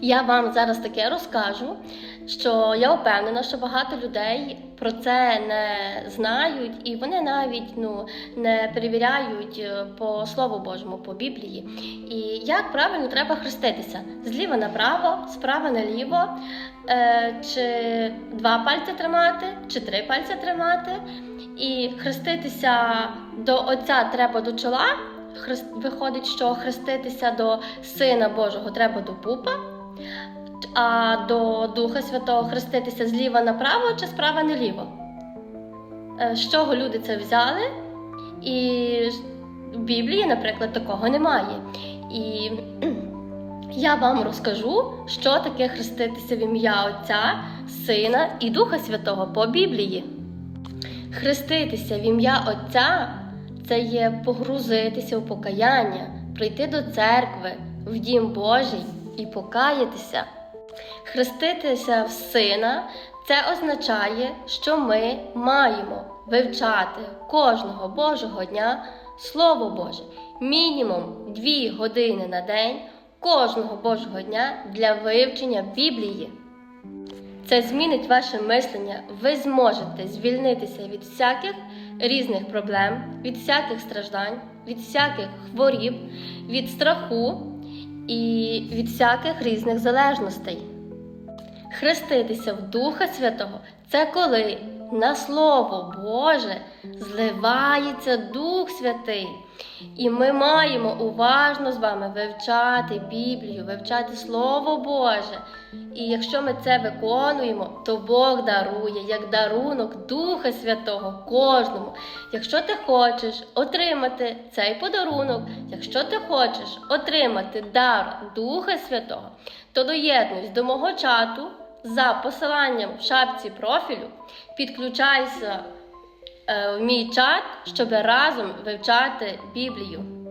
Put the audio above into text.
Я вам зараз таке розкажу, що я впевнена, що багато людей про це не знають, і вони навіть ну, не перевіряють е, по Слову Божому, по Біблії. І як правильно треба хреститися: зліва направо, справа наліво, е, чи два пальці тримати, чи три пальці тримати. І хреститися до Отця треба до чола. Хрест... Виходить, що хреститися до Сина Божого треба до пупа, а до Духа Святого хреститися зліва направо чи справа наліво. Е, З чого люди це взяли? І в Біблії, наприклад, такого немає. І я вам розкажу, що таке хреститися в ім'я Отця, Сина і Духа Святого по Біблії. Хреститися в ім'я Отця це є погрузитися у покаяння, прийти до церкви, в дім Божий і покаятися. Хреститися в Сина це означає, що ми маємо вивчати кожного Божого дня Слово Боже, мінімум 2 години на день кожного Божого дня для вивчення Біблії. Це змінить ваше мислення. Ви зможете звільнитися від всяких різних проблем, від всяких страждань, від всяких хворіб, від страху і від всяких різних залежностей. Хреститися в Духа Святого це коли на Слово Боже зливається Дух Святий. І ми маємо уважно з вами вивчати Біблію, вивчати Слово Боже. І якщо ми це виконуємо, то Бог дарує як дарунок Духа Святого кожному. Якщо ти хочеш отримати цей подарунок, якщо ти хочеш отримати дар Духа Святого, то доєднуйся до мого чату за посиланням в шапці профілю, підключайся е, в мій чат, щоб разом вивчати Біблію.